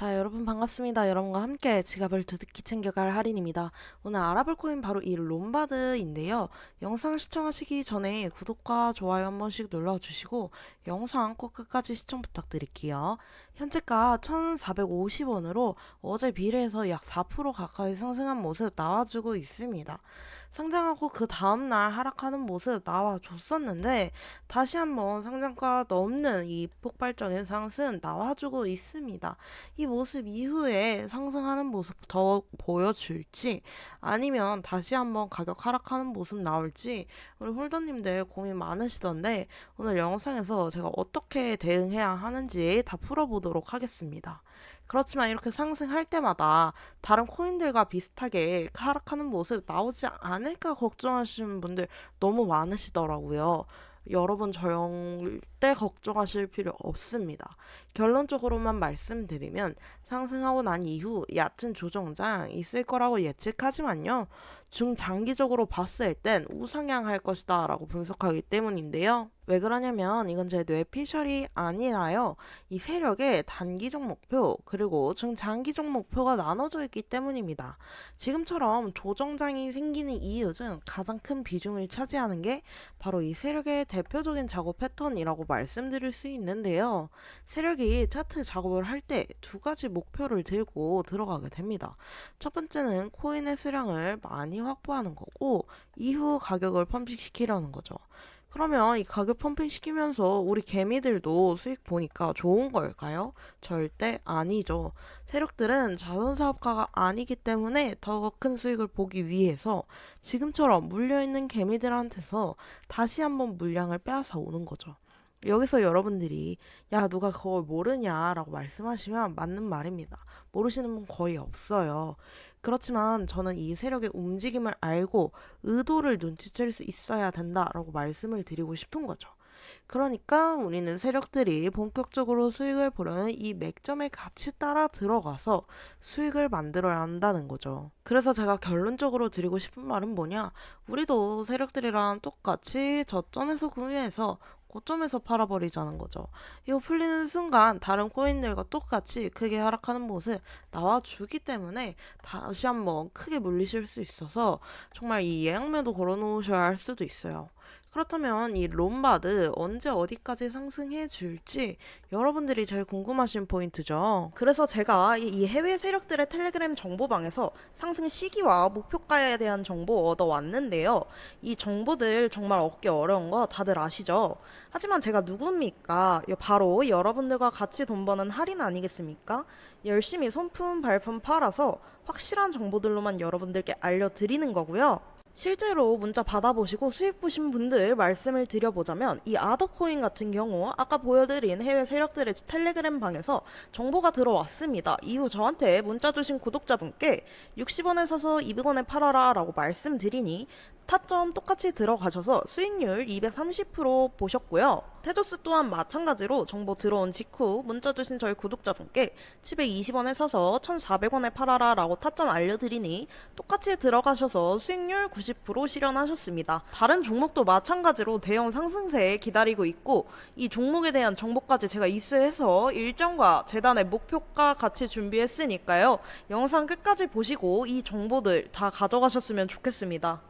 자, 여러분 반갑습니다. 여러분과 함께 지갑을 두둑히 챙겨갈 할인입니다. 오늘 알아볼 코인 바로 이 롬바드인데요. 영상 시청하시기 전에 구독과 좋아요 한 번씩 눌러주시고 영상 꼭 끝까지 시청 부탁드릴게요. 현재가 1,450원으로 어제 비례해서 약 4% 가까이 상승한 모습 나와주고 있습니다. 상장하고 그 다음날 하락하는 모습 나와줬었는데 다시 한번 상장가 넘는 이 폭발적인 상승 나와주고 있습니다. 이 모습 이후에 상승하는 모습 더 보여줄지 아니면 다시 한번 가격 하락하는 모습 나올지 우리 홀더님들 고민 많으시던데 오늘 영상에서 제가 어떻게 대응해야 하는지 다 풀어보도록 하겠습니다. 그렇지만 이렇게 상승할 때마다 다른 코인들과 비슷하게 하락하는 모습 나오지 않을까 걱정하시는 분들 너무 많으시더라고요. 여러분 절대 걱정하실 필요 없습니다. 결론적으로만 말씀드리면 상승하고 난 이후 얕은 조정장 있을 거라고 예측하지만요. 중장기적으로 봤을 땐 우상향할 것이다 라고 분석하기 때문인데요. 왜 그러냐면 이건 제 뇌피셜이 아니라요. 이 세력의 단기적 목표 그리고 중장기적 목표가 나눠져 있기 때문입니다. 지금처럼 조정장이 생기는 이유 중 가장 큰 비중을 차지하는 게 바로 이 세력의 대표적인 작업 패턴이라고 말씀드릴 수 있는데요. 세력이 차트 작업을 할 때 두 가지 목표를 들고 들어가게 됩니다. 첫 번째는 코인의 수량을 많이 확보하는 거고 이후 가격을 펌핑시키려는 거죠. 그러면 이 가격 펌핑 시키면서 우리 개미들도 수익 보니까 좋은 걸까요? 절대 아니죠. 세력들은 자선사업가가 아니기 때문에 더 큰 수익을 보기 위해서 지금처럼 물려있는 개미들한테서 다시 한번 물량을 빼앗아 오는 거죠. 여기서 여러분들이 야 누가 그걸 모르냐라고 말씀하시면 맞는 말입니다. 모르시는 분 거의 없어요. 그렇지만 저는 이 세력의 움직임을 알고 의도를 눈치챌 수 있어야 된다라고 말씀을 드리고 싶은 거죠. 그러니까 우리는 세력들이 본격적으로 수익을 보려는 이 맥점의 가치 따라 들어가서 수익을 만들어야 한다는 거죠. 그래서 제가 결론적으로 드리고 싶은 말은 뭐냐? 우리도 세력들이랑 똑같이 저점에서 구매해서 고점에서 팔아버리자는 거죠. 이거 풀리는 순간 다른 코인들과 똑같이 크게 하락하는 모습 나와주기 때문에 다시 한번 크게 물리실 수 있어서 정말 이 예약매도 걸어놓으셔야 할 수도 있어요. 그렇다면 이 롬바드 언제 어디까지 상승해 줄지 여러분들이 제일 궁금하신 포인트죠. 그래서 제가 이- 이 해외 세력들의 텔레그램 정보방에서 상승 시기와 목표가에 대한 정보 얻어 왔는데요. 이 정보들 정말 얻기 어려운 거 다들 아시죠? 하지만 제가 누굽니까? 이 바로 여러분들과 같이 돈 버는 할인 아니겠습니까? 열심히 손품 발품 팔아서 확실한 정보들로만 여러분들께 알려드리는 거고요. 실제로 문자 받아보시고 수익 보신 분들 말씀을 드려보자면 이 아더코인 같은 경우 아까 보여드린 해외 세력들의 텔레그램 방에서 정보가 들어왔습니다. 이후 저한테 문자 주신 구독자분께 60원에 사서 200원에 팔아라 라고 말씀드리니 타점 똑같이 들어가셔서 수익률 230% 보셨고요. 테조스 또한 마찬가지로 정보 들어온 직후 문자 주신 저희 구독자분께 720원에 사서 1,400원에 팔아라 라고 타점 알려드리니 똑같이 들어가셔서 수익률 90% 실현하셨습니다. 다른 종목도 마찬가지로 대형 상승세에 기다리고 있고 이 종목에 대한 정보까지 제가 입수해서 일정과 재단의 목표가 같이 준비했으니까요. 영상 끝까지 보시고 이 정보들 다 가져가셨으면 좋겠습니다.